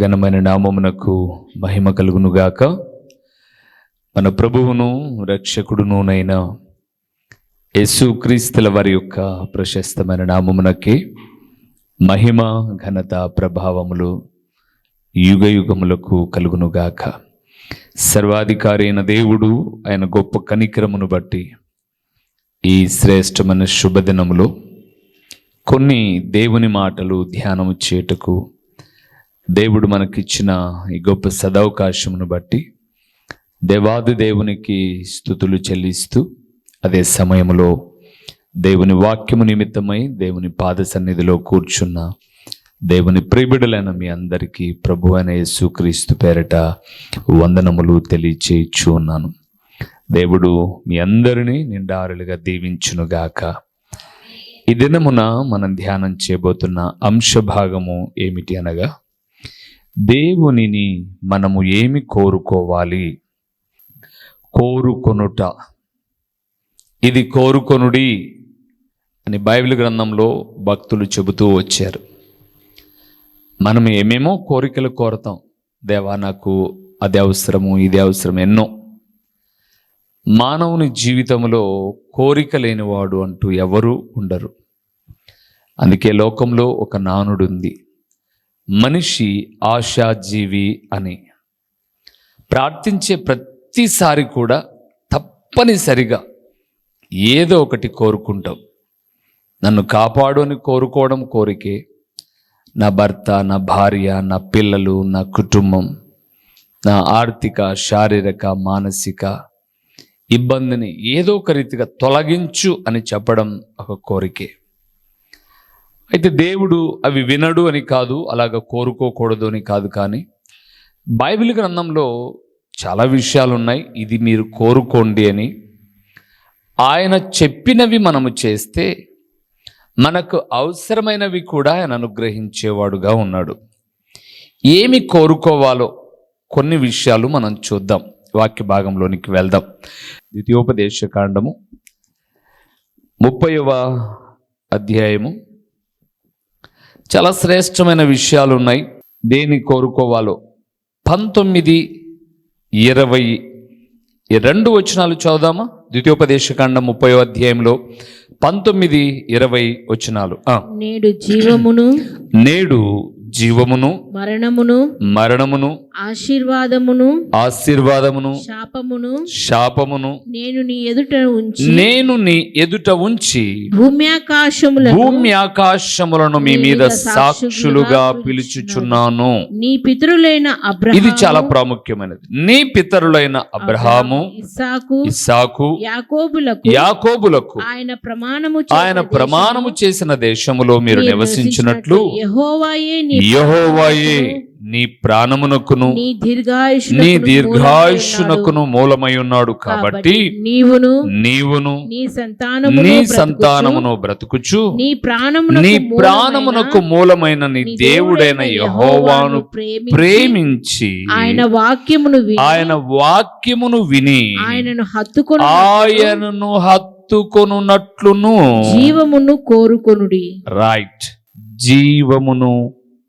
ఘనమైన నామమునకు మహిమ కలుగునుగాక. మన ప్రభువును రక్షకుడునునైన యేసుక్రీస్తుల వారి యొక్క ప్రశస్తమైన నామమునకి మహిమ ఘనత ప్రభావములు యుగ యుగములకు కలుగునుగాక. సర్వాధికారి అయిన దేవుడు ఆయన గొప్ప కనికరమును బట్టి ఈ శ్రేష్టమైన శుభదినములో కొన్ని దేవుని మాటలు ధ్యానము చేయుటకు దేవుడు మనకిచ్చిన ఈ గొప్ప సదవకాశమును బట్టి దేవాది దేవునికి స్థుతులు చెల్లిస్తూ అదే సమయంలో దేవుని వాక్యము నిమిత్తమై దేవుని పాద సన్నిధిలో కూర్చున్న దేవుని ప్రిబిడులైన మీ అందరికీ ప్రభు అనే యేసుక్రీస్తు పేరట వందనములు తెలియచేయచ్చు ఉన్నాను దేవుడు మీ అందరినీ నిండారులుగా దీవించునుగాక. ఈ దినమున మనం ధ్యానం చేయబోతున్న అంశభాగము ఏమిటి అనగా దేవునిని మనము ఏమి కోరుకోవాలి? కోరుకొనుట. ఇది కోరుకొనుడి అని బైబిల్ గ్రంథంలో భక్తులు చెబుతూ వచ్చారు. మనం ఏమేమో కోరికలు కోరతాం. దేవా నాకు అది అవసరము ఇది అవసరం ఎన్నో. మానవుని జీవితంలో కోరిక లేనివాడు అంటూ ఎవరూ ఉండరు. అందుకే లోకంలో ఒక నానుడు ఉంది మనిషి ఆశాజీవి అని. ప్రార్థించే ప్రతిసారి కూడా తప్పనిసరిగా ఏదో ఒకటి కోరుకుంటాం. నన్ను కాపాడు అని కోరుకోవడం కోరికే నా భర్త నా భార్య నా పిల్లలు నా కుటుంబం నా ఆర్థిక శారీరక మానసిక ఇబ్బందిని ఏదో ఒక రీతిగా తొలగించు అని చెప్పడం ఒక కోరికే. అయితే దేవుడు అవి వినడు అని కాదు అలాగ కోరుకోకూడదు అని కాదు కానీ బైబిల్ గ్రంథంలో చాలా విషయాలు ఉన్నాయి ఇది మీరు కోరుకోండి అని. ఆయన చెప్పినవి మనము చేస్తే మనకు అవసరమైనవి కూడా ఆయన అనుగ్రహించేవాడుగా ఉన్నాడు. ఏమి కోరుకోవాలో కొన్ని విషయాలు మనం చూద్దాం. వాక్య భాగంలోనికి వెళ్దాం. ద్వితీయోపదేశ కాండము ముప్పైవ అధ్యాయము చాలా శ్రేష్టమైన విషయాలు ఉన్నాయి దేని కోరుకోవాలో. పంతొమ్మిది ఇరవై ఈ రెండు వచనాలు చదువుదామా? ద్వితీయోపదేశకాండం ముప్పై అధ్యాయంలో పంతొమ్మిది ఇరవై వచనాలు. నేడు జీవమును నేడు జీవమును మరణమును మరణమును ఆశీర్వాదమును ఆశీర్వాదమును శాపమును శాపమును నేను నీ ఎదుట ఉంచి నేను నీ ఎదుట ఉంచి భూమ్యాకాశములను భూమి ఆకాశములను మీ మీద సాక్షులుగా పిలుచుచున్నాను. నీ పితరులైన ఇది అబ్రహాము చాలా ప్రాముఖ్యమైనది. నీ పితరులైన అబ్రహాము ఇస్సాకు ఇస్సాకు యాకోబులకు యాకోబులకు ఆయన ప్రమాణము ఆయన ప్రమాణము చేసిన దేశములో మీరు నివసించినట్లు యహోవాయే యెహోవాయే నీ ప్రాణమునకును నీ దీర్ఘాయుష్ నీ దీర్ఘాయుష్నకును మూలమై ఉన్నాడు కాబట్టి నీవును నీవును నీ సంతానము నీ సంతానమును బ్రతుకుచు. నీ ప్రాణమునకు నీ ప్రాణమునకు మూలమైన నీ దేవుడైన యహోవాను ప్రేమించి ఆయన వాక్యమును ఆయన వాక్యమును విని ఆయనను హత్తుకొని ఆయనను హత్తుకొనున్నట్లును జీవమును కోరుకొనుడి. రైట్ జీవమును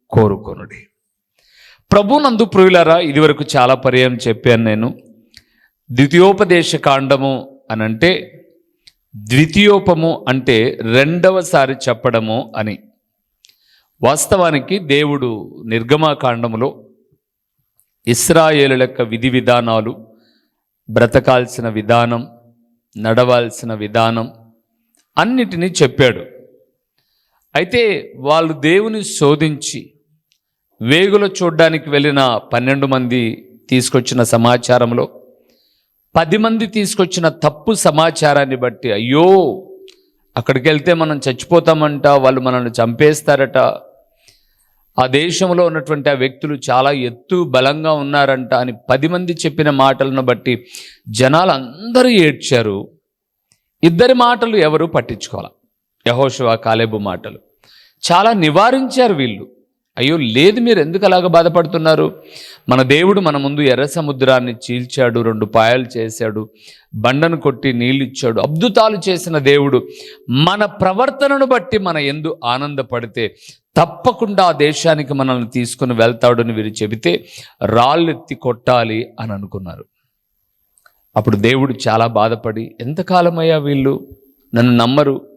కోరుకొనుడి. ప్రభునందు ప్రియులరా ఇదివరకు చాలా పర్యాయం చెప్పాను నేను. ద్వితీయోపదేశ కాండము అని అంటే ద్వితీయోపము అంటే రెండవసారి చెప్పడము అని. వాస్తవానికి దేవుడు నిర్గమాకాండములో ఇస్రాయేలు యొక్క విధి విధానాలు బ్రతకాల్సిన విధానం నడవాల్సిన విధానం అన్నిటినీ చెప్పాడు. అయితే వాళ్ళు దేవుని శోధించి వేగులు చూడ్డానికి వెళ్ళిన పన్నెండు మంది తీసుకొచ్చిన సమాచారంలో పది మంది తీసుకొచ్చిన తప్పు సమాచారాన్ని బట్టి అయ్యో అక్కడికి వెళ్తే మనం చచ్చిపోతామంట వాళ్ళు మనల్ని చంపేస్తారట. ఆ దేశంలో ఉన్నటువంటి ఆ వ్యక్తులు చాలా ఎత్తు బలంగా ఉన్నారంట అని పది మంది చెప్పిన మాటలను బట్టి జనాలు అందరూ ఏడ్చారు. ఇద్దరి మాటలు ఎవరు పట్టించుకోవాలి? యహోషవా కాలేబు మాటలు. చాలా నివారించారు వీళ్ళు. అయ్యో లేదు మీరు ఎందుకు అలాగ బాధపడుతున్నారు? మన దేవుడు మన ముందు ఎర్ర సముద్రాన్ని చీల్చాడు రెండు పాయలు చేశాడు బండను కొట్టి నీళ్ళు ఇచ్చాడు అద్భుతాలు చేసిన దేవుడు. మన ప్రవర్తనను బట్టి మన ఎందు ఆనందపడితే తప్పకుండా ఆ దేశానికి మనల్ని తీసుకుని వెళ్తాడని వీరు చెబితే రాళ్ళెత్తి కొట్టాలి అని అనుకున్నారు. అప్పుడు దేవుడు చాలా బాధపడి ఎంతకాలమయ్యా వీళ్ళు? నన్ను నమ్మరు.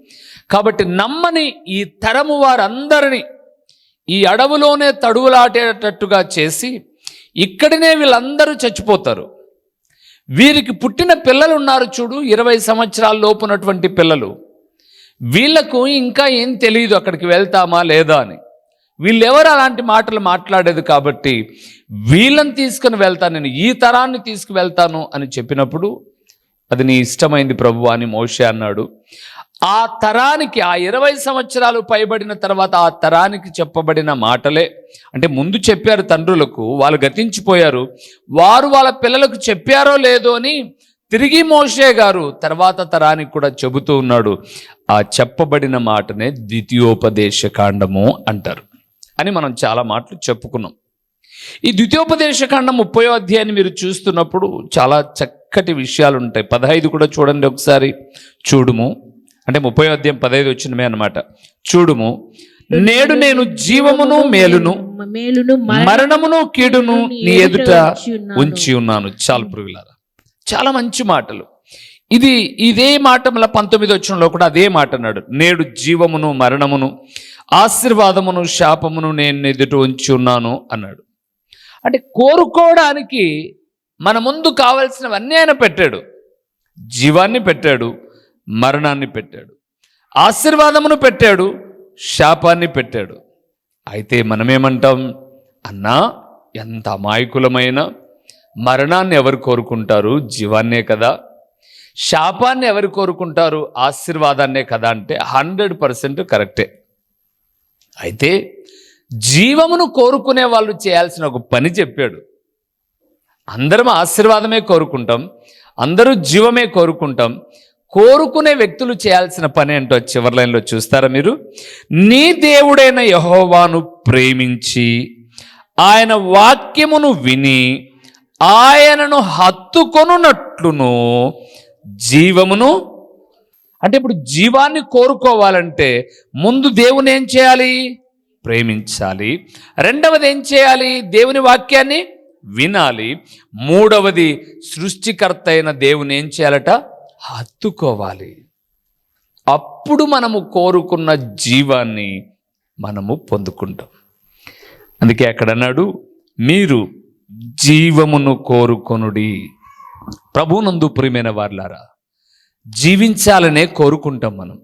కాబట్టి నమ్మని ఈ తరము వారందరినీ ఈ అడవులోనే తడువులాటేటట్టుగా చేసి ఇక్కడనే వీళ్ళందరూ చచ్చిపోతారు. వీరికి పుట్టిన పిల్లలు ఉన్నారు చూడు ఇరవై సంవత్సరాల లోపునటువంటి పిల్లలు. వీళ్ళకు ఇంకా ఏం తెలియదు అక్కడికి వెళ్తామా లేదా అని. వీళ్ళెవరు అలాంటి మాటలు మాట్లాడేది కాబట్టి వీళ్ళని తీసుకుని వెళ్తాను నేను ఈ తరాన్ని తీసుకువెళ్తాను అని చెప్పినప్పుడు అది నీ ఇష్టమైంది ప్రభు అని మోషే అన్నాడు. ఆ తరానికి ఆ ఇరవై సంవత్సరాలు పైబడిన తర్వాత ఆ తరానికి చెప్పబడిన మాటలే. అంటే ముందు చెప్పారు తండ్రులకు వాళ్ళు గతించిపోయారు. వారు వాళ్ళ పిల్లలకు చెప్పారో లేదో అని తిరిగి మోషే గారు తర్వాత తరానికి కూడా చెబుతూ ఉన్నాడు. ఆ చెప్పబడిన మాటనే ద్వితీయోపదేశ కాండము అంటారు అని మనం చాలా మాటలు చెప్పుకున్నాం. ఈ ద్వితీయోపదేశ కాండం ముప్పై అధ్యాయాన్ని మీరు చూస్తున్నప్పుడు చాలా చక్కటి విషయాలు ఉంటాయి పదహైదు కూడా చూడండి ఒకసారి. చూడుము. అంటే ముప్పై అధ్యాయం పదహైదు వచ్చినమే అన్నమాట. చూడుము నేడు నేను జీవమును మేలును మేలును మరణమును కీడును నీ ఎదుట ఉంచి ఉన్నాను. చాలు పురుగులారా చాలా మంచి మాటలు. ఇది ఇదే మాట మళ్ళీ పంతొమ్మిది వచ్చినలో కూడా అదే మాట అన్నాడు. నేడు జీవమును మరణమును ఆశీర్వాదమును శాపమును నేను ఎదుట ఉంచి ఉన్నాను అన్నాడు. అంటే కోరుకోవడానికి మన ముందు కావలసినవన్నీ ఆయన పెట్టాడు. జీవాన్ని పెట్టాడు. మరణాన్ని పెట్టాడు. ఆశీర్వాదమును పెట్టాడు. శాపాన్ని పెట్టాడు. అయితే మనమేమంటాం? అన్నా ఎంత అమాయకులమైన మరణాన్ని ఎవరు కోరుకుంటారు? జీవాన్నే కదా. శాపాన్ని ఎవరు కోరుకుంటారు? ఆశీర్వాదాన్నే కదా అంటే హండ్రెడ్ పర్సెంట్ కరెక్టే. అయితే జీవమును కోరుకునే వాళ్ళు చేయాల్సిన ఒక పని చెప్పాడు. అందరం ఆశీర్వాదమే కోరుకుంటాం. అందరూ జీవమే కోరుకుంటాం. కోరుకునే వ్యక్తులు చేయాల్సిన పని ఏంటో చివరి లైన్లో చూస్తారా మీరు? నీ దేవుడైన యహోవాను ప్రేమించి ఆయన వాక్యమును విని ఆయనను హత్తుకొనున్నట్లును జీవమును అంటే ఇప్పుడు జీవాన్ని కోరుకోవాలంటే ముందు దేవుని ఏం చేయాలి? ప్రేమించాలి. రెండవది ఏం చేయాలి? దేవుని వాక్యాన్ని వినాలి. మూడవది సృష్టికర్త అయిన దేవుని ఏం చేయాలట? హత్తుకోవాలి. అప్పుడు మనము కోరుకున్న జీవాన్ని మనము పొందుకుంటాం. అందుకే అక్కడ అన్నాడు మీరు జీవమును కోరుకొనుడి. ప్రభునందు ప్రియమైన వార్లారా జీవించాలనే కోరుకుంటాం మనం.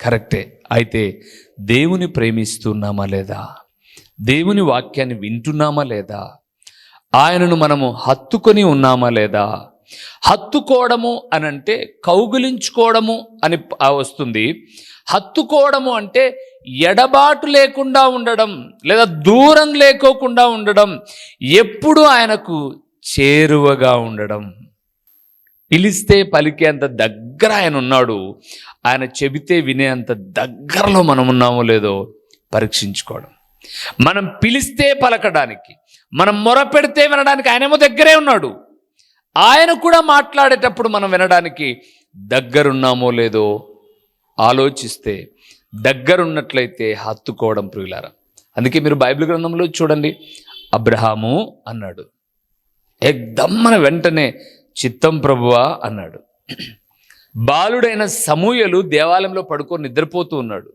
కరెక్టే. అయితే దేవుని ప్రేమిస్తున్నామా లేదా? దేవుని వాక్యాన్ని వింటున్నామా లేదా? ఆయనను మనము హత్తుకొని ఉన్నామా లేదా? హత్తుకోవడము అని అంటే కౌగులించుకోవడము అని వస్తుంది. హత్తుకోవడము అంటే ఎడబాటు లేకుండా ఉండడం లేదా దూరం లేకోకుండా ఉండడం ఎప్పుడు ఆయనకు చేరువగా ఉండడం. పిలిస్తే పలికేంత దగ్గర ఆయన ఉన్నాడు ఆయన చెబితే వినేంత దగ్గరలో మనం ఉన్నామో లేదో పరీక్షించుకోవడం. మనం పిలిస్తే పలకడానికి మనం మొరపెడితే వినడానికి ఆయనేమో దగ్గరే ఉన్నాడు. ఆయన కూడా మాట్లాడేటప్పుడు మనం వినడానికి దగ్గరున్నామో లేదో ఆలోచిస్తే దగ్గరున్నట్లయితే హత్తుకోవడం ప్రియులారా. అందుకే మీరు బైబిల్ గ్రంథంలో చూడండి. అబ్రహాము అన్నాడు. ఎగ్దమ్మన వెంటనే చిత్తం ప్రభువా అన్నాడు. బాలుడైన సమూయలు దేవాలయంలో పడుకొని నిద్రపోతూ ఉన్నాడు.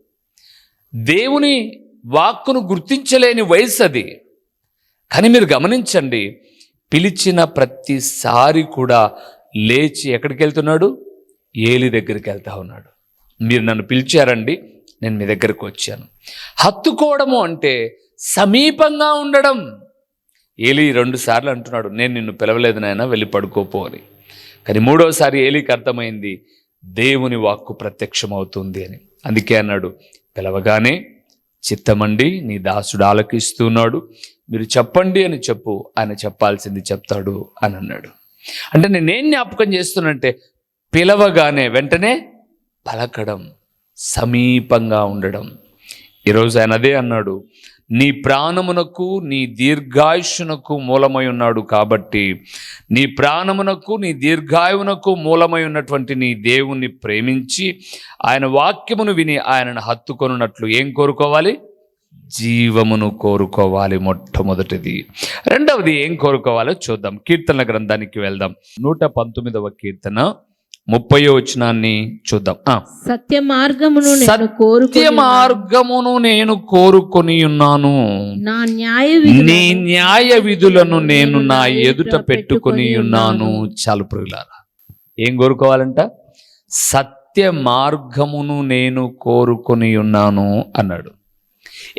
దేవుని వాక్కును గుర్తించలేని వయసు అది. కానీ మీరు గమనించండి పిలిచిన ప్రతిసారి కూడా లేచి ఎక్కడికి వెళ్తున్నాడు? ఏలి దగ్గరికి వెళ్తా ఉన్నాడు. మీరు నన్ను పిలిచారండి నేను మీ దగ్గరకు వచ్చాను. హత్తుకోవడము అంటే సమీపంగా ఉండడం. ఏలి రెండు సార్లు అంటున్నాడు నేను నిన్ను పిలవలేదు నాయన వెళ్ళి పడుకోపో అని. కానీ మూడోసారి ఏలికి అర్థమైంది దేవుని వాక్కు ప్రత్యక్షమవుతుంది అని. అందుకే అన్నాడు పిలవగానే చిత్తమండి నీ దాసుడు ఆలకిస్తున్నాడు మీరు చెప్పండి అని చెప్పు ఆయన చెప్పాల్సింది చెప్తాడు అని అన్నాడు. అంటే నేనేం జ్ఞాపకం చేస్తున్నంటే పిలవగానే వెంటనే పలకడం సమీపంగా ఉండడం. ఈరోజు ఆయన అదే అన్నాడు నీ ప్రాణమునకు నీ దీర్ఘాయుషునకు మూలమై ఉన్నాడు కాబట్టి నీ ప్రాణమునకు నీ దీర్ఘాయువునకు మూలమై ఉన్నటువంటి నీ దేవుణ్ణి ప్రేమించి ఆయన వాక్యమును విని ఆయనను హత్తుకొనున్నట్లు ఏం కోరుకోవాలి? జీవమును కోరుకోవాలి మొట్టమొదటిది. రెండవది ఏం కోరుకోవాలో చూద్దాం. కీర్తన గ్రంథానికి వెళ్దాం. నూట పంతొమ్మిదవ కీర్తన ముప్పయో వచనాన్ని చూద్దాం. ఆ. సత్య మార్గమును నేను సత్య మార్గమును నేను కోరుకొని ఉన్నాను. నా న్యాయ విధులను నీ న్యాయ విధులను నేను నా ఎదుట పెట్టుకొని ఉన్నాను. చాలు ప్రియులారా. ఏం కోరుకోవాలంట? సత్య మార్గమును నేను కోరుకొని ఉన్నాను అన్నాడు.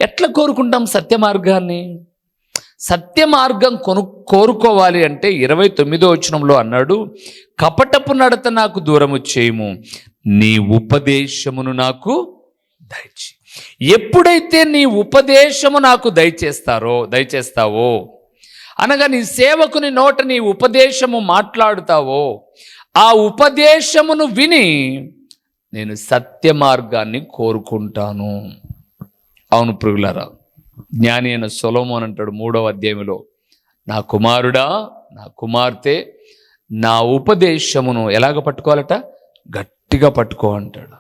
ఎట్లా కోరుకుంటాం సత్య మార్గాన్ని సత్య మార్గం కొను కోరుకోవాలి అంటే ఇరవై తొమ్మిదో వచనంలో అన్నాడు కపటపు నడత నాకు దూరము చేయము నీ ఉపదేశమును నాకు దయచి ఎప్పుడైతే నీ ఉపదేశము నాకు దయచేస్తారో దయచేస్తావో అనగా నీ సేవకుని నోట నీ ఉపదేశము మాట్లాడుతావో ఆ ఉపదేశమును విని నేను సత్య మార్గాన్ని కోరుకుంటాను. అవును పురుగులారా జ్ఞాని అయిన సొలోమోన్ అంటాడు మూడవ అధ్యాయంలో నా కుమారుడా నా కుమార్తె నా ఉపదేశమును ఎలాగ పట్టుకోవాలట? గట్టిగా పట్టుకో అంటాడు.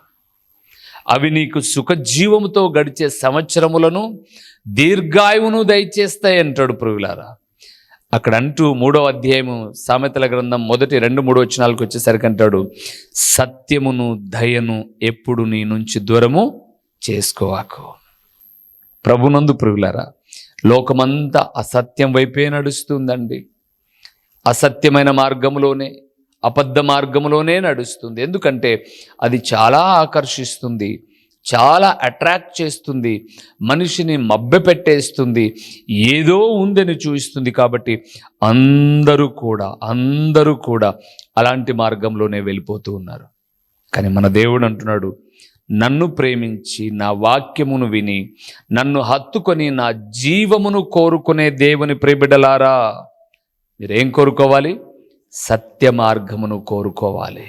అవి నీకు సుఖజీవముతో గడిచే సంవత్సరములను దీర్ఘాయువును దయచేస్తాయి అంటాడు పురుగులారా అక్కడ అంటూ మూడవ అధ్యాయము సామెతల గ్రంథం మొదటి రెండు మూడు వచనాలకు వచ్చేసరికి అంటాడు సత్యమును దయను ఎప్పుడు నీ నుంచి దూరము చేసుకోవాకు. ప్రభునందు ప్రభులరా లోకమంతా అసత్యం వైపే నడుస్తుందండి. అసత్యమైన మార్గంలోనే అబద్ధ మార్గంలోనే నడుస్తుంది. ఎందుకంటే అది చాలా ఆకర్షిస్తుంది చాలా అట్రాక్ట్ చేస్తుంది మనిషిని మబ్బెపెట్టేస్తుంది ఏదో ఉందని చూపిస్తుంది కాబట్టి అందరూ కూడా అందరూ కూడా అలాంటి మార్గంలోనే వెళ్ళిపోతూ ఉన్నారు. కానీ మన దేవుడు అంటున్నాడు నన్ను ప్రేమించి నా వాక్యమును విని నన్ను హత్తుకొని నా జీవమును కోరుకునే దేవుని ప్రేబిడలారా మీరేం కోరుకోవాలి? సత్య మార్గమును కోరుకోవాలి.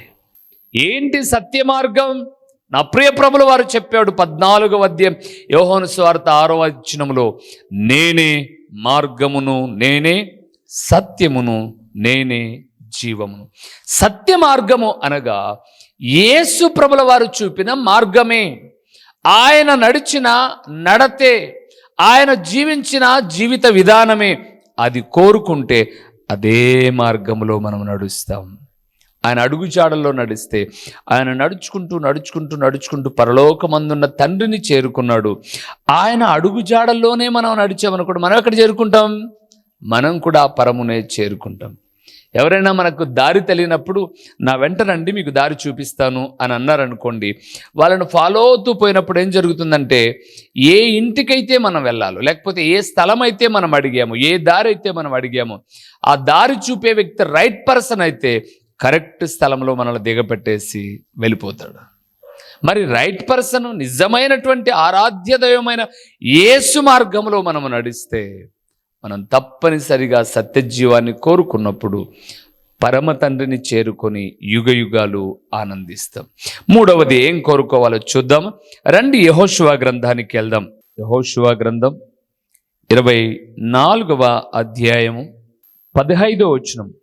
ఏంటి సత్య మార్గం నా ప్రియ ప్రభులు వారు చెప్పాడు పద్నాలుగవ అధ్యాయం యోహోను స్వార్థ ఆరో వచనములో నేనే మార్గమును నేనే సత్యమును నేనే జీవమును. సత్య మార్గము అనగా యేసు ప్రభుల వారు చూపిన మార్గమే. ఆయన నడిచిన నడతే ఆయన జీవించిన జీవిత విధానమే. అది కోరుకుంటే అదే మార్గంలో మనం నడుస్తాం. ఆయన అడుగుజాడల్లో నడిస్తే ఆయన నడుచుకుంటూ నడుచుకుంటూ నడుచుకుంటూ పరలోకమందున్న తండ్రిని చేరుకున్నాడు. ఆయన అడుగుజాడల్లోనే మనం నడిచామనుకోండి మనం ఎక్కడ చేరుకుంటాం? మనం కూడా పరమునే చేరుకుంటాం. ఎవరైనా మనకు దారి తెలియనప్పుడు నా వెంట రండి మీకు దారి చూపిస్తాను అని అన్నారనుకోండి వాళ్ళను ఫాలో అవుతూ పోయినప్పుడు ఏం జరుగుతుందంటే ఏ ఇంటికైతే మనం వెళ్ళాలో లేకపోతే ఏ స్థలం అయితే మనం అడిగాము ఏ దారి అయితే మనం అడిగాము ఆ దారి చూపే వ్యక్తి రైట్ పర్సన్ అయితే కరెక్ట్ స్థలంలో మనల్ని దిగపెట్టేసి వెళ్ళిపోతాడు. మరి రైట్ పర్సన్ నిజమైనటువంటి ఆరాధ్యదయమైన ఏసు యేసు మార్గంలో మనం నడిస్తే మనం తప్పనిసరిగా సత్యజీవాన్ని కోరుకున్నప్పుడు పరమ తండ్రిని చేరుకొని యుగ యుగాలు ఆనందిస్తాం. మూడవది ఏం కోరుకోవాలో చూద్దాం. రండి యహోశువ గ్రంథానికి వెళ్దాం. యహోశువ గ్రంథం ఇరవై నాలుగవ అధ్యాయము పదహైదో వచనం.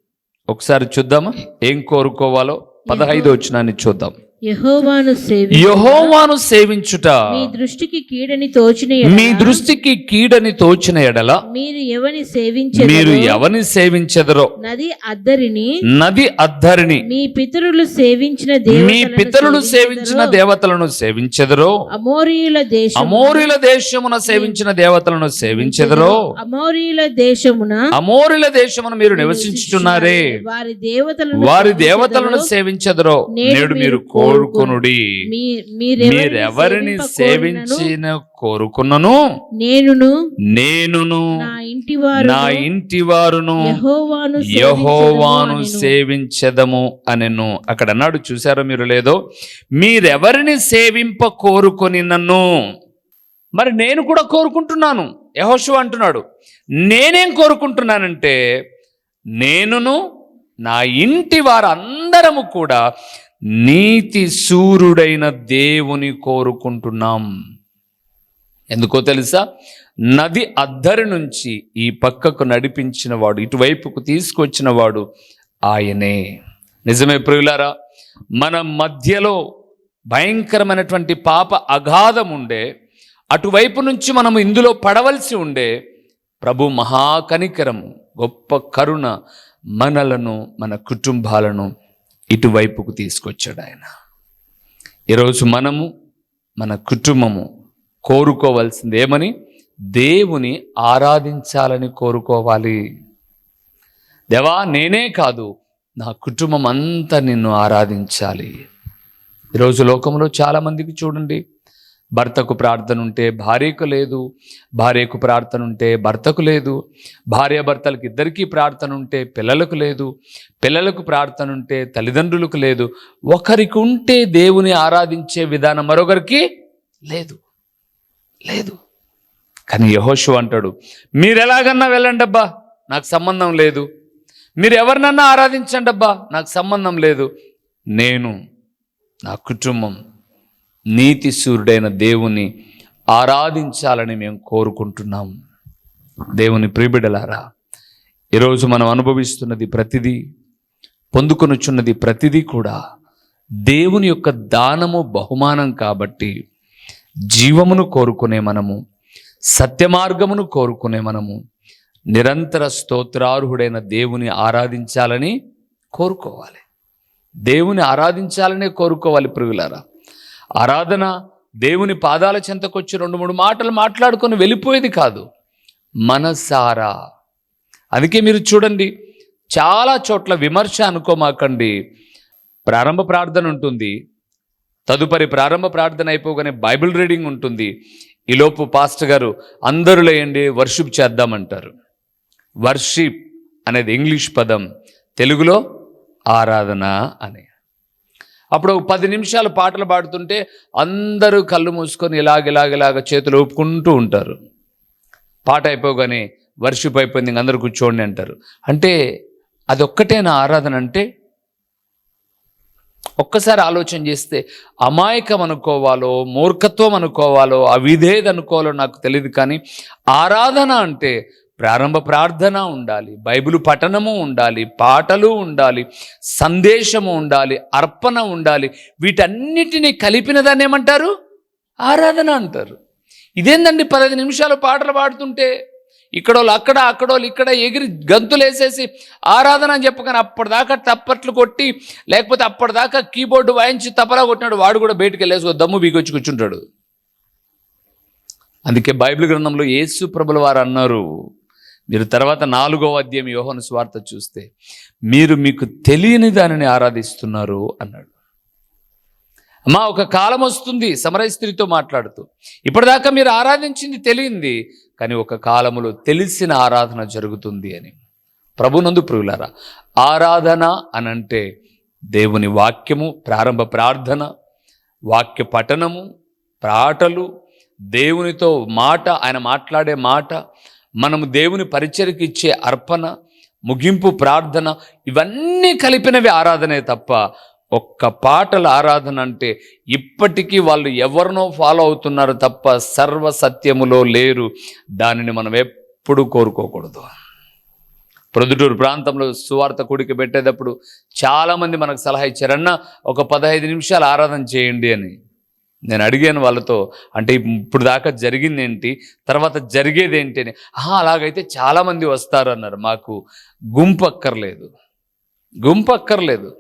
ఒకసారి చూద్దామా? ఏం కోరుకోవాలో? పదహైదో వచనాన్ని చూద్దాం. యెహోవాను సేవి యహోవాను సేవించుట. మీ దృష్టికి కీడని తోచిన మీ ఎడల దృష్టికి కీడని తోచిన ఎడల. మీరు ఎవని సేవించరు మీరు ఎవని సేవించెదరో? నది అద్దరిని నది అద్ధరిని మీ పితరులు సేవించిన మీ పితరులు సేవించిన దేవతలను సేవించెదరో? అమోరీయుల దేశం అమోరిల దేశమున సేవించిన దేవతలను సేవించెదరో? అమోరీయుల దేశమున అమోరిల దేశమున మీరు నివసించుచున్నారే. వారి దేవతలను వారి దేవతలను సేవించెదరో? నేడు మీరు కోరుకొనుడి. మీరెవరిని సేవించిన కోరుకున్నను? నేనును? నేనును. నా ఇంటి వారును? యెహోవాను సేవించదము అనెను. అక్కడ అన్నాడు చూసారో మీరు లేదో? మీరెవరిని సేవింప కోరుకొని నన్ను మరి నేను కూడా కోరుకుంటున్నాను. యహోషు అంటున్నాడు నేనేం కోరుకుంటున్నానంటే నేనును నా ఇంటి వారందరము కూడా నీతి సూర్యుడైన దేవుని కోరుకుంటున్నాం. ఎందుకో తెలుసా? నది అద్దరి నుంచి ఈ పక్కకు నడిపించిన వాడు ఇటువైపుకు తీసుకొచ్చిన వాడు ఆయనే. నిజమే ప్రియులారా మన మధ్యలో భయంకరమైనటువంటి పాప అగాధం ఉండే అటువైపు నుంచి మనం ఇందులో పడవలసి ఉండే ప్రభు మహాకనికరం గొప్ప కరుణ మనలను మన కుటుంబాలను ఇటువైపుకు తీసుకొచ్చాడు ఆయన. ఈరోజు మనము మన కుటుంబము కోరుకోవాల్సింది ఏమని? దేవుని ఆరాధించాలని కోరుకోవాలి. దేవా నేనే కాదు నా కుటుంబం అంతా నిన్ను ఆరాధించాలి. ఈరోజు లోకంలో చాలామందికి చూడండి భర్తకు ప్రార్థన ఉంటే భార్యకు లేదు భార్యకు ప్రార్థన ఉంటే భర్తకు లేదు భార్యాభర్తలకు ఇద్దరికీ ప్రార్థన ఉంటే పిల్లలకు లేదు పిల్లలకు ప్రార్థన ఉంటే తల్లిదండ్రులకు లేదు ఒకరికి ఉంటే దేవుని ఆరాధించే విధానం మరొకరికి లేదు లేదు. కానీ యహోషు అంటాడు మీరు ఎలాగన్నా వెళ్ళండి అబ్బా నాకు సంబంధం లేదు. మీరు ఎవరినన్నా ఆరాధించండి అబ్బా నాకు సంబంధం లేదు. నేను నా కుటుంబం నీతి సూర్యుడైన దేవుని ఆరాధించాలని మేము కోరుకుంటున్నాం. దేవుని ప్రిబిడలారా ఈరోజు మనం అనుభవిస్తున్నది ప్రతిదీ పొందుకొనుచున్నది ప్రతిదీ కూడా దేవుని యొక్క దానము బహుమానం కాబట్టి జీవమును కోరుకునే మనము సత్యమార్గమును కోరుకునే మనము నిరంతర స్తోత్రార్హుడైన దేవుని ఆరాధించాలని కోరుకోవాలి. దేవుని ఆరాధించాలనే కోరుకోవాలి ప్రియులారా. ఆరాధన దేవుని పాదాల చెంతకొచ్చి రెండు మూడు మాటలు మాట్లాడుకొని వెళ్ళిపోయేది కాదు. మనసారా. అందుకే మీరు చూడండి చాలా చోట్ల విమర్శ అనుకోమాకండి. ప్రారంభ ప్రార్థన ఉంటుంది. తదుపరి ప్రారంభ ప్రార్థన అయిపోగానే బైబిల్ రీడింగ్ ఉంటుంది. ఈలోపు పాస్టర్ గారు అందరూ లేయండి వర్షిప్ చేద్దామంటారు. వర్షిప్ అనేది ఇంగ్లీష్ పదం. తెలుగులో ఆరాధన అని. అప్పుడు ఒక పది నిమిషాలు పాటలు పాడుతుంటే అందరూ కళ్ళు మూసుకొని ఇలాగిలాగిలాగ చేతులు ఊపుకుంటూ ఉంటారు. పాట అయిపోగానే వర్షిప్ అయిపోయింది ఇంక అందరూ కూర్చోండి అంటారు. అంటే అదొక్కటేనా ఆరాధన అంటే? ఒక్కసారి ఆలోచన చేస్తే అమాయకం అనుకోవాలో మూర్ఖత్వం అనుకోవాలో అవిధేది అనుకోవాలో నాకు తెలియదు కానీ ఆరాధన అంటే ప్రారంభ ప్రార్థన ఉండాలి బైబిల్ పఠనము ఉండాలి పాటలు ఉండాలి సందేశము ఉండాలి అర్పణ ఉండాలి. వీటన్నిటినీ కలిపిన దాన్ని ఏమంటారు? ఆరాధన అంటారు. ఇదేందండి పదహైదు నిమిషాలు పాటలు పాడుతుంటే ఇక్కడోళ్ళు అక్కడ అక్కడోళ్ళు ఇక్కడ ఎగిరి గంతులు వేసేసి ఆరాధన అని చెప్పగానే అప్పటిదాకా తప్పట్లు కొట్టి లేకపోతే అప్పటిదాకా కీబోర్డు వాయించి తపలా కొట్టినాడు. వాడు కూడా బయటికి వెళ్ళేసి దమ్ము బీగొచ్చి కూర్చుంటాడు. అందుకే బైబిల్ గ్రంథంలో యేసు ప్రభుల వారు అన్నారు మీరు తర్వాత నాలుగో అధ్యాయం యోహన స్వార్థ చూస్తే మీరు మీకు తెలియని దానిని ఆరాధిస్తున్నారు అన్నాడు. అమ్మా ఒక కాలం వస్తుంది సమరయ స్త్రీతో మాట్లాడుతూ. ఇప్పటిదాకా మీరు ఆరాధించింది తెలియంది కానీ ఒక కాలములో తెలిసిన ఆరాధన జరుగుతుంది అని. ప్రభునందు ప్రియులారా ఆరాధన అనంటే దేవుని వాక్యము ప్రారంభ ప్రార్థన వాక్య పఠనము పాటలు దేవునితో మాట ఆయన మాట్లాడే మాట మనము దేవుని పరిచయకి ఇచ్చే అర్పణ ముగింపు ప్రార్థన ఇవన్నీ కలిపినవి ఆరాధనే తప్ప ఒక్క పాటల ఆరాధన అంటే ఇప్పటికీ వాళ్ళు ఎవరినో ఫాలో అవుతున్నారు తప్ప సర్వ సత్యములో లేరు. దానిని మనం ఎప్పుడు కోరుకోకూడదు. ప్రొద్దుటూరు ప్రాంతంలో సువార్త కూడిక పెట్టేటప్పుడు చాలామంది మనకు సలహా ఇచ్చారన్న ఒక పదహైదు నిమిషాలు ఆరాధన చేయండి అని. నేను అడిగాను వాళ్ళతో అంటే ఇప్పుడు దాకా జరిగింది ఏంటి తర్వాత జరిగేది ఏంటి అని అలాగైతే చాలామంది వస్తారు అన్నారు. మాకు గుంపు అక్కర్లేదు. గుంపు అక్కర్లేదు.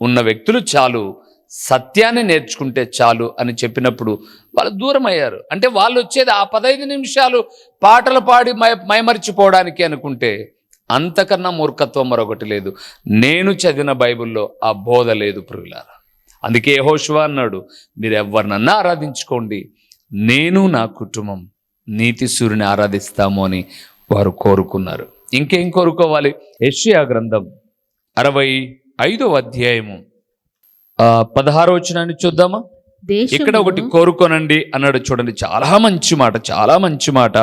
ఉన్న వ్యక్తులు చాలు. సత్యాన్ని నేర్చుకుంటే చాలు అని చెప్పినప్పుడు వాళ్ళు దూరం అయ్యారు అంటే వాళ్ళు వచ్చేది ఆ పదహైదు నిమిషాలు పాటలు పాడి మై మైమరిచిపోవడానికి అనుకుంటే అంతకన్నా మూర్ఖత్వం మరొకటి లేదు. నేను చదివిన బైబిల్లో ఆ బోధ లేదు ప్రియులారా. అందుకే యెహోషువ అన్నాడు మీరు ఎవరినన్నా ఆరాధించుకోండి. నేను నా కుటుంబం నీతి సూర్యుని ఆరాధిస్తాము అని వారు కోరుకున్నారు. ఇంకేం కోరుకోవాలి? యెషయా గ్రంథం అరవై ఐదవ అధ్యాయము. ఆ, పదహారో వచనాన్ని చూద్దామా? ఇక్కడ ఒకటి కోరుకోనండి అన్నాడు చూడండి. చాలా మంచి మాట చాలా మంచి మాట.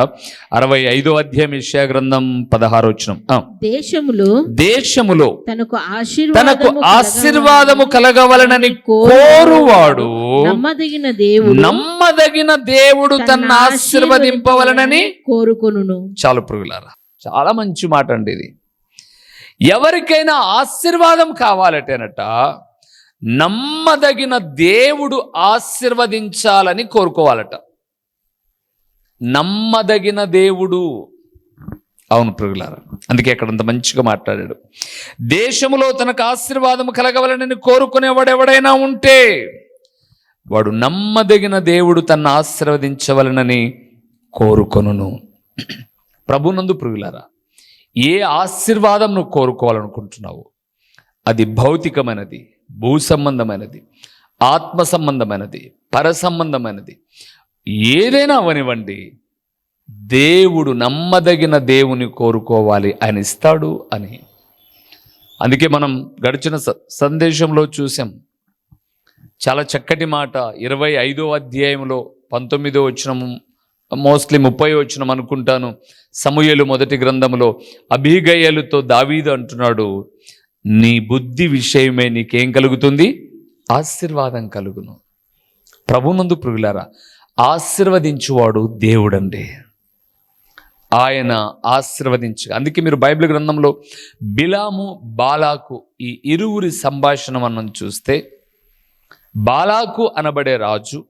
అరవై ఐదో అధ్యాయం ఇషయా గ్రంథం పదహారు వచ్చిన దేశములో దేశములో తనకు తనకు ఆశీర్వాదము కలగవలనని కోరువాడు నమ్మదగిన దేవుడు నమ్మదగిన దేవుడు తన ఆశీర్వదింపవలనని కోరుకొనును. చాలు పురుగులారా చాలా మంచి మాట అండి ఇది. ఎవరికైనా ఆశీర్వాదం కావాలటేనట నమ్మదగిన దేవుడు ఆశీర్వదించాలని కోరుకోవాలట. నమ్మదగిన దేవుడు. అవును పురుగులారా అందుకే అక్కడ అంత మంచిగా మాట్లాడాడు. దేశములో తనకు ఆశీర్వాదం కలగవలనని కోరుకునేవాడు ఎవడైనా ఉంటే వాడు నమ్మదగిన దేవుడు తన ఆశీర్వదించవలనని కోరుకొనును. ప్రభునందు పురుగులారా ఏ ఆశీర్వాదం నువ్వు కోరుకోవాలనుకుంటున్నావు అది భౌతికమైనది. భూ సంబంధమైనది ఆత్మ సంబంధమైనది పర సంబంధమైనది ఏదైనా అవనివ్వండి దేవుడు నమ్మదగిన దేవుని కోరుకోవాలి ఆయన ఇస్తాడు అని. అందుకే మనం గడిచిన స- సందేశంలో చూసాం. చాలా చక్కటి మాట ఇరవై ఐదో అధ్యాయంలో పంతొమ్మిదో వచ్చిన మోస్ట్లీ ముప్పై వచ్చిన అనుకుంటాను. సమూయలు మొదటి గ్రంథంలో అభిగయలుతో దావీదు అంటున్నాడు నీ బుద్ధి విషయమే నీకేం కలుగుతుంది? ఆశీర్వాదం కలుగును. ప్రభునందు పురుగులారా ఆశీర్వదించువాడు దేవుడండి. ఆయన ఆశీర్వదించు. అందుకే మీరు బైబిల్ గ్రంథంలో బిలాము బాలాకు ఈ ఇరువురి సంభాషణ మనం చూస్తే బాలాకు అనబడే రాజు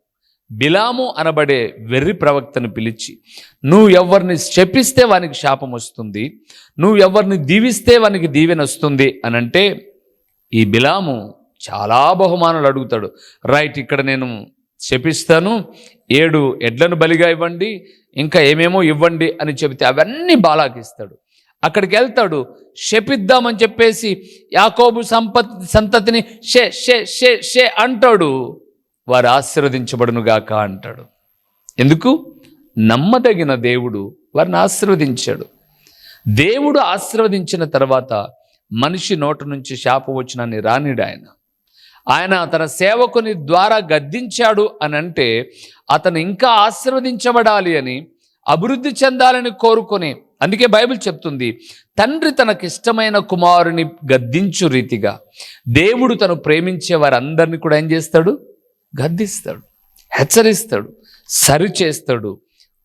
బిలాము అనబడే వెర్రి ప్రవక్తను పిలిచి నువ్వు ఎవరిని శపిస్తే వానికి శాపం వస్తుంది? నువ్వు ఎవరిని దీవిస్తే వానికి దీవెన వస్తుంది? అని అంటే ఈ బిలాము చాలా బహుమానాలు అడుగుతాడు రైట్ ఇక్కడ నేను శపిస్తాను ఏడు ఎడ్లను బలిగా ఇవ్వండి ఇంకా ఏమేమో ఇవ్వండి అని చెబితే అవన్నీ బాలాకిస్తాడు. అక్కడికి వెళ్తాడు శపిద్దామని చెప్పేసి యాకోబు సంపత్ సంతతిని షే షే షే షే అంటాడు. వారు ఆశీర్వదించబడునుగాక అంటాడు. ఎందుకు? నమ్మదగిన దేవుడు వారిని ఆశీర్వదించాడు. దేవుడు ఆశీర్వదించిన తర్వాత మనిషి నోట నుంచి శాపం వచ్చినని రానిడు ఆయన. ఆయన తన సేవకుని ద్వారా గద్దించాడు అని అంటే అతను ఇంకా ఆశీర్వదించబడాలి అని అభివృద్ధి చెందాలని కోరుకొని అందుకే బైబిల్ చెప్తుంది తండ్రి తనకిష్టమైన కుమారుని గద్దించు రీతిగా దేవుడు తను ప్రేమించే వారందరినీ కూడా ఏం చేస్తాడు? గద్దిస్తాడు హెచ్చరిస్తాడు సరి చేస్తాడు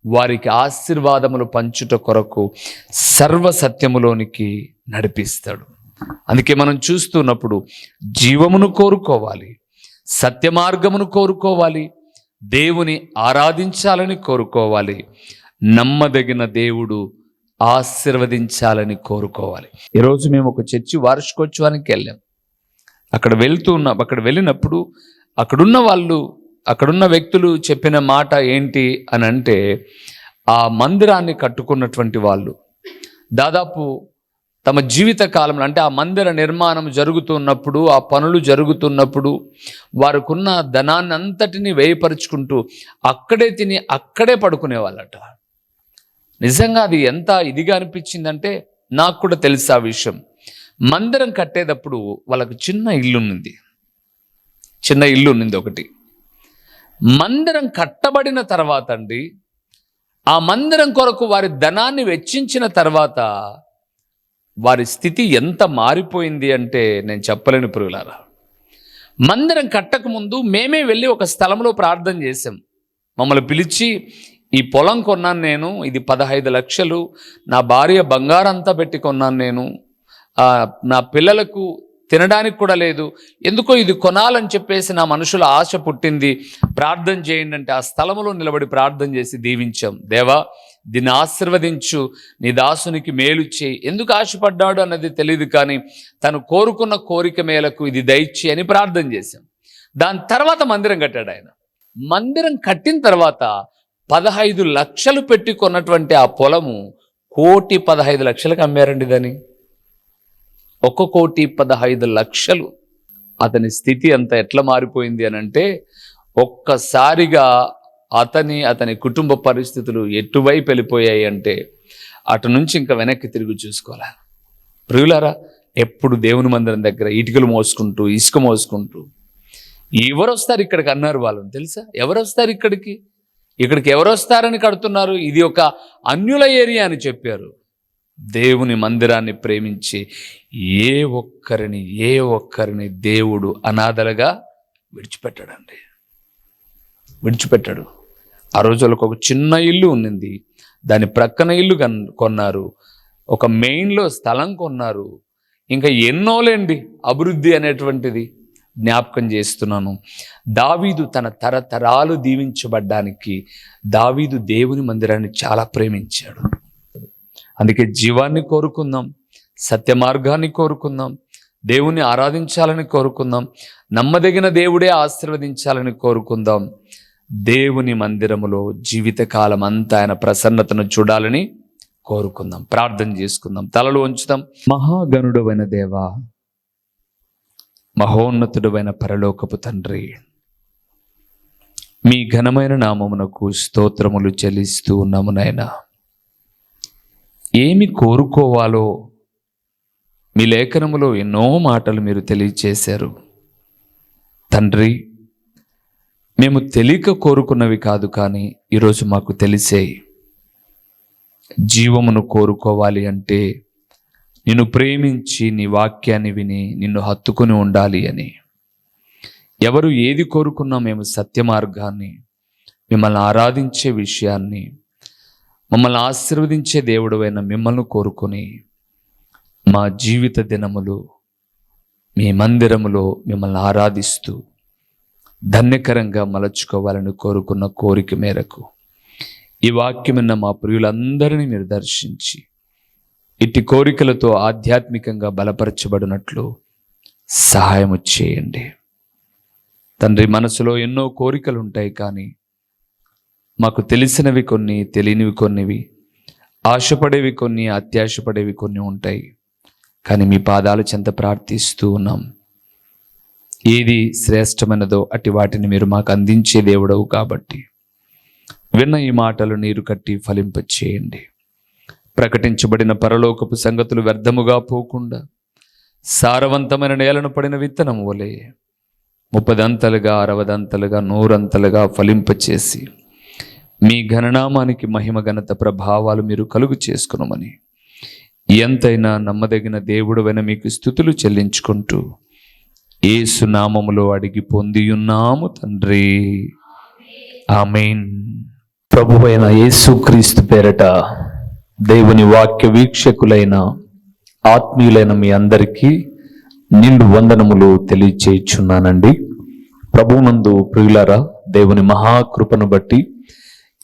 వారికి ఆశీర్వాదములు పంచుట కొరకు సర్వ సత్యములోనికి నడిపిస్తాడు. అందుకే మనం చూస్తున్నప్పుడు జీవమును కోరుకోవాలి సత్య మార్గమును కోరుకోవాలి దేవుని ఆరాధించాలని కోరుకోవాలి నమ్మదగిన దేవుడు ఆశీర్వదించాలని కోరుకోవాలి. ఈరోజు మేము ఒక చర్చి వార్షికోత్సవానికి వెళ్ళాం. అక్కడ వెళ్తూ ఉన్నాం. అక్కడ వెళ్ళినప్పుడు అక్కడున్న వాళ్ళు అక్కడున్న వ్యక్తులు చెప్పిన మాట ఏంటి అని అంటే ఆ మందిరాన్ని కట్టుకున్నటువంటి వాళ్ళు. దాదాపు తమ జీవిత కాలంలో అంటే ఆ మందిర నిర్మాణం జరుగుతున్నప్పుడు ఆ పనులు జరుగుతున్నప్పుడు వారికున్న ధనాన్ని అంతటిని వేయపరుచుకుంటూ అక్కడే తిని అక్కడే పడుకునేవాళ్ళట. నిజంగా అది ఎంత ఇదిగా అనిపించిందంటే నాకు కూడా తెలుసు ఆ విషయం. మందిరం కట్టేటప్పుడు వాళ్ళకు చిన్న ఇల్లు ఉంది చిన్న ఇల్లు ఉన్నింది ఒకటి. మందిరం కట్టబడిన తర్వాత అండి ఆ మందిరం కొరకు వారి ధనాన్ని వెచ్చించిన తర్వాత వారి స్థితి ఎంత మారిపోయింది అంటే నేను చెప్పలేని పురుగులారా మందిరం కట్టకముందు మేమే వెళ్ళి ఒక స్థలంలో ప్రార్థన చేసాం మమ్మల్ని పిలిచి ఈ పొలం కొన్నాను నేను ఇది పదహైదు లక్షలు నా భార్య బంగారంతా పెట్టి కొన్నాను నేను నా పిల్లలకు తినడానికి కూడా లేదు. ఎందుకో ఇది కొనాలని చెప్పేసి నా మనుషుల ఆశ పుట్టింది. ప్రార్థన చేయండి అంటే ఆ స్థలంలో నిలబడి ప్రార్థన చేసి దీవించాం. దేవా దీన్ని ఆశీర్వదించు. నీ దాసునికి మేలు చేయి. ఎందుకు ఆశపడ్డాడు అన్నది తెలియదు కానీ తను కోరుకున్న కోరిక మేలకు ఇది దయచి అని ప్రార్థన చేశాం. దాని తర్వాత మందిరం కట్టాడు ఆయన. మందిరం కట్టిన తర్వాత పదహైదు లక్షలు పెట్టి కొన్నటువంటి ఆ పొలము కోటి పదహైదు లక్షలకు అమ్మారండి దాన్ని. ఒక కోటి పదహైదు లక్షలు. అతని స్థితి అంత ఎట్లా మారిపోయింది అని అంటే ఒక్కసారిగా అతని అతని కుటుంబ పరిస్థితులు ఎటువైపు వెళ్ళిపోయాయి అంటే అటు నుంచి ఇంకా వెనక్కి తిరిగి చూసుకోవాలి? ప్రియులారా ఎప్పుడు దేవుని మందిరం దగ్గర ఇటుకలు మోసుకుంటూ ఇసుక మోసుకుంటూ ఎవరు వస్తారు ఇక్కడికి అన్నారు వాళ్ళని తెలుసా? ఎవరు వస్తారు ఇక్కడికి? ఇక్కడికి ఎవరు వస్తారని కడుతున్నారు? ఇది ఒక అన్యుల ఏరియా అని చెప్పారు. దేవుని మందిరాన్ని ప్రేమించి ఏ ఒక్కరిని ఏ ఒక్కరిని దేవుడు అనాథలుగా విడిచిపెట్టాడండి. విడిచిపెట్టాడు. ఆ రోజులకు ఒక చిన్న ఇల్లు ఉన్నింది. దాని ప్రక్కన ఇల్లు కన్ కొన్నారు. ఒక మెయిన్లో స్థలం కొన్నారు. ఇంకా ఎన్నోలేండి అభివృద్ధి అనేటువంటిది జ్ఞాపకం చేస్తున్నాను. దావీదు తన తరతరాలు దీవించబడ్డానికి దావీదు దేవుని మందిరాన్ని చాలా ప్రేమించాడు. అందుకే జీవాన్ని కోరుకుందాం సత్య మార్గాన్ని కోరుకుందాం దేవుని ఆరాధించాలని కోరుకుందాం నమ్మదగిన దేవుడే ఆశీర్వదించాలని కోరుకుందాం. దేవుని మందిరములో జీవితకాలం అంతా ఆయన ప్రసన్నతను చూడాలని కోరుకుందాం. ప్రార్థన చేసుకుందాం. తలలు ఉంచుదాం మహాగణుడవైన దేవా మహోన్నతుడవైన పరలోకపు తండ్రి మీ ఘనమైన నామమునకు స్తోత్రములు చెల్లిస్తూ ఉన్నాము ఏమి కోరుకోవాలో మీ లేఖనములో ఎన్నో మాటలు మీరు తెలియచేశారు. తండ్రి మేము తెలియక కోరుకున్నవి కాదు కానీ ఈరోజు మాకు తెలిసే జీవమును కోరుకోవాలి అంటే నిన్ను ప్రేమించి నీ వాక్యాన్ని విని నిన్ను హత్తుకుని ఉండాలి అని. ఎవరు ఏది కోరుకున్నా మేము సత్య మార్గాన్ని మిమ్మల్ని ఆరాధించే విషయాన్ని మమ్మల్ని ఆశీర్వదించే దేవుడవైన మిమ్మల్ని కోరుకొని మా జీవిత దినములు మీ మందిరములో మిమ్మల్ని ఆరాధిస్తూ ధన్యకరంగా మలచుకోవాలని కోరుకున్న కోరిక మేరకు ఈ వాక్యమున్న మా ప్రియులందరినీ మీరు దర్శించి ఇట్టి కోరికలతో ఆధ్యాత్మికంగా బలపరచబడినట్లు సహాయము చేయండి. తండ్రి మనసులో ఎన్నో కోరికలు ఉంటాయి కానీ మాకు తెలిసినవి కొన్ని తెలియనివి కొన్నివి ఆశపడేవి కొన్ని అత్యాశపడేవి కొన్ని ఉంటాయి. కానీ మీ పాదాలు చెంత ప్రార్థిస్తూ ఉన్నాం. ఏది శ్రేష్టమైనదో అటు వాటిని మీరు మాకు అందించే దేవుడవు కాబట్టి. విన్న ఈ మాటలు నీరు కట్టి ఫలింపచేయండి. ప్రకటించబడిన పరలోకపు సంగతులు వ్యర్థముగా పోకుండా సారవంతమైన నేలను పడిన విత్తనం వలె ముప్పదంతలుగా అరవదంతలుగా నూరంతలుగా ఫలింపచేసి మీ ఘననామానికి మహిమ ఘనత ప్రభావాలు మీరు కలుగు చేసుకునమని. ఎంతైనా నమ్మదగిన దేవుడవైన మీకు స్థుతులు చెల్లించుకుంటూ ఏసు నామములో అడిగి పొందియున్నాము తండ్రి. ఆమెన్. ప్రభువైన యేసుక్రీస్తు పేరట దేవుని వాక్య వీక్షకులైన ఆత్మీయులైన మీ అందరికీ నిండు వందనములు తెలియచేయుచున్నానండి. ప్రభునందు ప్రియులారా దేవుని మహాకృపను బట్టి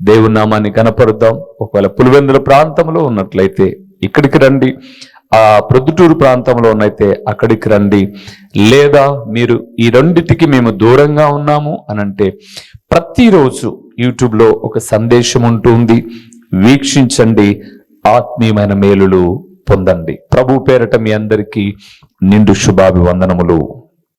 దేవుని నామాన్ని కనపరుద్దాం. ఒకవేళ పులివెందుల ప్రాంతంలో ఉన్నట్లయితే ఇక్కడికి రండి. ఆ ప్రొద్దుటూరు ప్రాంతంలో ఉన్నైతే అక్కడికి రండి. లేదా మీరు ఈ రెండిటికి మేము దూరంగా ఉన్నాము అనంటే ప్రతిరోజు యూట్యూబ్లో ఒక సందేశం ఉంటుంది. వీక్షించండి. ఆత్మీయమైన మేలులు పొందండి. ప్రభు పేరట మీ అందరికీ నిండు శుభాభివందనములు.